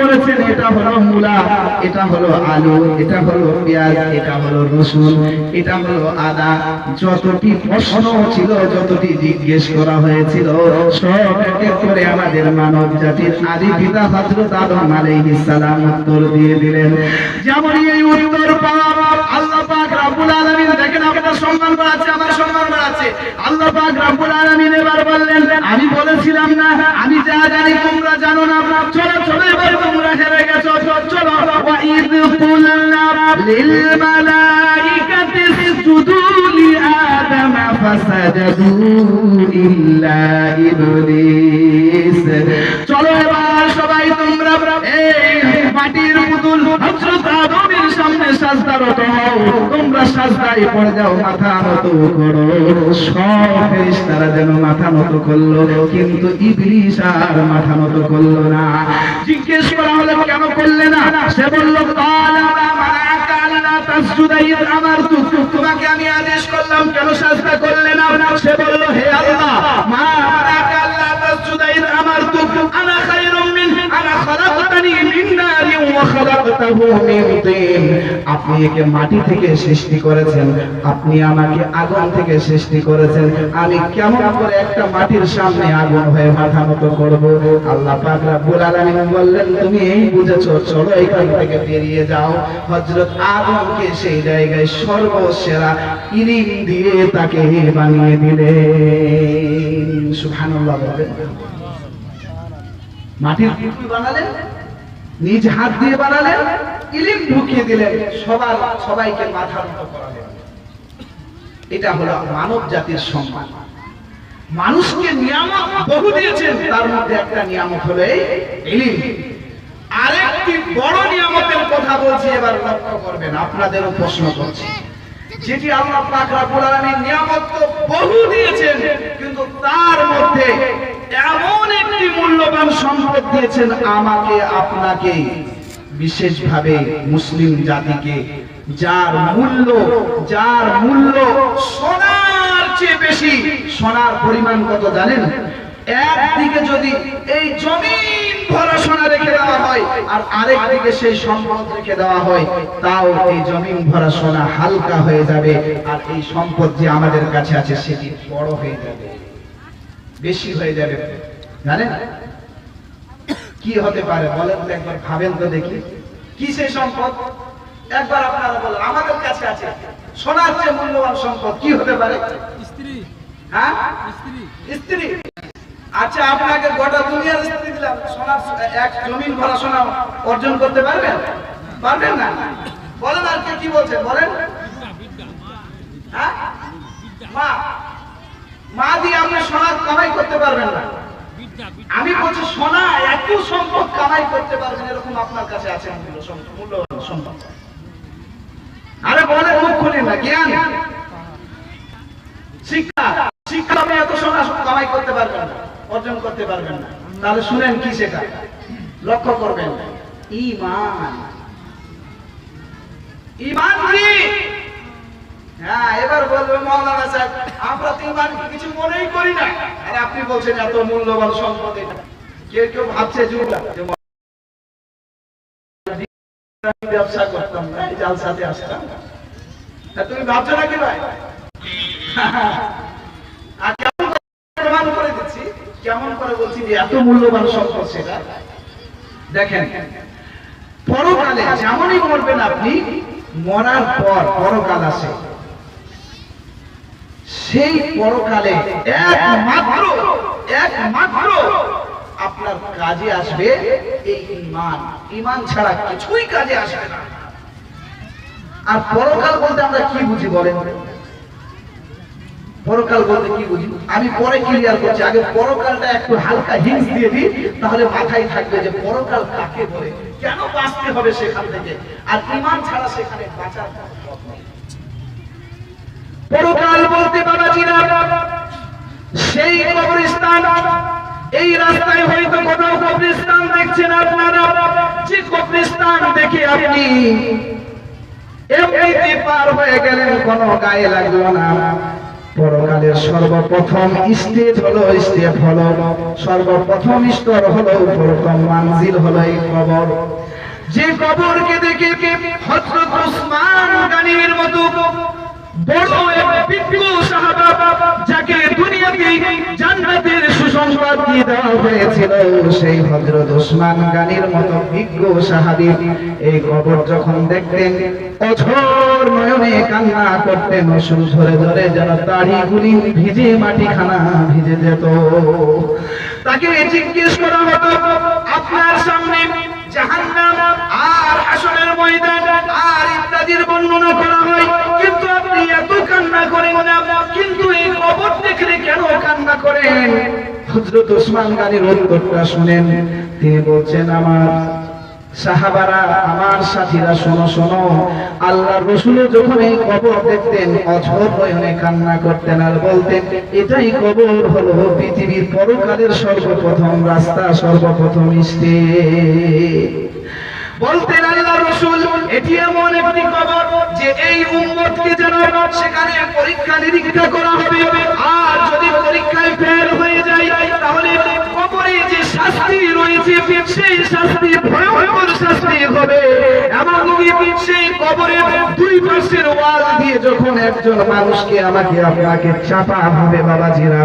করেছেন, এটা হলো মূলা, এটা হলো আলু, এটা হলো পেঁয়াজ, এটা হলো রসুন, এটা হলো আদা। যতটি প্রশ্ন ছিল, যতটি জিজ্ঞেস করা হয়েছিল, সব এক এক করে আমাদের মানব জাতির আদি পিতা হযরত আদম আলাইহিস সালাম উত্তর দিয়ে দিলেন। যেমন এই উত্তর পাওয়া আল্লাহ পাক রব্বুল আলামিন দেখেন, আপনার সম্মান বাড়াচ্ছে, আমার সম্মান বাড়াচ্ছে। আল্লাহ পাক রব্বুল আলামিন এবার বললেন, আমি বলেছিলাম না, আমি যা জানি তোমরা জানো না, চলো চলো এবার তোমরা হেরে গেছো চলো ওয়া ইদ কুলনা اسجدوا لآدم فسجدوا إلا إبليس চলো এবার সবাই তোমরা এই মাটির পুতুল হযরত আদমের সামনে সাজদারত হও। মাথা নত করো। সব মাথা নত করল, কিন্তু ইবলিস আর মাথা নত করল না। জিজ্ঞেস করা কেন করলে না? সে বলল, কালা মানাকা আল্লাহ তাসজুদা ইদ আমি আদেশ করলাম, কেন সাজদা করলে না? সে বলল, হে আল্লাহ, মা আপনি একে মাটি থেকে সৃষ্টি করেছেন। আপনি আমাকে আগুন থেকে সৃষ্টি করেছেন। আমি কেমন করে একটা মাটির সামনে আগুন হয়ে মাথা মতো করব? আল্লাহ বললেন, তুমি এই বুঝেছ, চলো এখান থেকে বেরিয়ে যাও। হযরত আদমকে সেই জায়গায় সর্বসেরা ইলিম দিয়ে তাকে বানিয়ে দিলেন সুবহানাল্লাহ মাটির বানালেন নিজ হাত দিয়ে বানালেন, ইলিম ঢুকিয়ে দিলেন, সবার, সবাইকে মাথা নত করালেন। এটা হলো মানব জাতির সম্মান। মানুষকে নিয়ামত বহু দিয়েছেন, তার মধ্যে একটা নিয়ামত হলো এই ইলিম। আরেকটি বড় নিয়ামতের কথা বলছি, এবার লক্ষ্য করবেন, আপনাদেরও প্রশ্ন করছি। যেটি আল্লাহ পাক রব্বুল আলামিন নিয়ামত তো বহু দিয়েছেন কিন্তু তার মধ্যে এমন একটি মূল্যবান দিয়েছেন আমাকে আপনাকে বিশেষভাবে মুসলিম জাতিকে যার মূল্য যার মূল্য সোনার চেয়ে বেশি, সোনার পরিমাণ কত জানেন? একদিকে যদি এই যে আমাদের কাছে আছে সেটি বড় হয়ে যাবে, বেশি হয়ে যাবে, জানেন? কি হতে পারে বলেন তো একবার ভাবেন তো দেখি। কি সেই সম্পদ? একবার আপনারা বলেন আমাদের কাছে আছে। সোনার চেয়ে মূল্যবান সম্পদ কি হতে পারে? স্ত্রী। হ্যাঁ? স্ত্রী। স্ত্রী। আচ্ছা আপনাকে গোটা দুনিয়ার স্ত্রী দিলাম। সোনা এক জমিন ভরা সোনা অর্জন করতে পারবেন? পারবেন না? বলেন আর কে কি বলছেন বলেন। হ্যাঁ? মা মা দিয়ে আপনি সোনা কামাই করতে পারবেন না। আমি বলছি সোনা আরে বলে জ্ঞান। শিক্ষা শিক্ষা আপনি এত সোনা কামাই করতে পারবেন না, অর্জন করতে পারবেন না। তাহলে শুনেন কি শেখা, লক্ষ্য করবেন। ইমান। হ্যাঁ এবার বলবে মৌলানা সাহেব, আমরা তো ইমান কিছু মনেই করি না। আর আপনি বলছেন এত মূল্যবান সম্পদ এটা। দেখেন পরকালে যেমনই মরবেন আপনি মরার পর পরকাল আসে। সেই পরকালে একমাত্র একমাত্র কাজে আসবে এই ইমান ইমান ছাড়া কিছুই কাজে আসবে না। আর পরকাল বলতে আমরা কি বুঝি বলেন? পরকাল বলতে কি বুঝি? আমি পরে ক্লিয়ার করছি। আগে পরকালটা একটু হালকা হিংস দিয়ে দিই, তাহলে মাথায় থাকবে যে পরকাল কাকে বলে? কেন বাঁচতে হবে সেখান থেকে? আর ইমান ছাড়া সেখানে বাঁচার পরকাল বলতে বাবাজিরা, সেই কবরস্থান এই রাস্তায় হয়তো কোথাও কবরস্থান দেখছেন আপনারা। যে কবরস্থান দেখে আপনি এমনিতে পার হয়ে গেলেন, কোনো গায়ে লাগল না। পরকালের সর্বপ্রথম স্টেজ হলো স্টেপ হলো, সর্বপ্রথম স্তর হলো প্রথম মানজিল হলো এই কবর। যে কবরকে দেখে হযরত উসমান গানির মতো সেই হযরত ওসমান গানির মতো বিজ্ঞ সাহাবী এই কবর যখন দেখতেন, অঝর নয়নে কান্না করতেন, অসুর ধরে ধরে যেন দাড়িগুলি ভিজে মাটিখানা ভিজে যেত। তাকে জিজ্ঞেস করা হতো, আপনার সামনে জাহান্নাম আর আসনের ময়দান আর ইত্যাদির বর্ণনা করা হয়। কিন্তু আপনি এত কান্না করেন না, কিন্তু এই কবর দেখলে কেন কান্না করেন? হযরত ওসমান গানির উত্তরটা শুনেন। তিনি বলছেন, আমার সাহাবারা, আমার সাথীরা, শোনো শোনো। আল্লাহ রসুলের যখন এই কবর দেখতেন, অঝর নয়নে কান্না করতেন আর বলতেন, এটাই কবর হলো পৃথিবীর পরকালের সর্বপ্রথম রাস্তা, সর্বপ্রথম স্টেজ বলতেন আল্লাহ রসুল যে এই উম্মতকে যেন সেখানে পরীক্ষা নিরীক্ষা করা হবে। আর যদি পরীক্ষায় ফেল হয়ে যায়, তাহলে কবরে যে শাস্তি রয়েছে, সেই শাস্তি ভয়ঙ্কর শাস্তি হবে। এমনকি সেই কবরের দুই পাশের ওয়াল দিয়ে যখন একজন মানুষকে আমাকে, আপনাকে চাপা হবে বাবাজিরা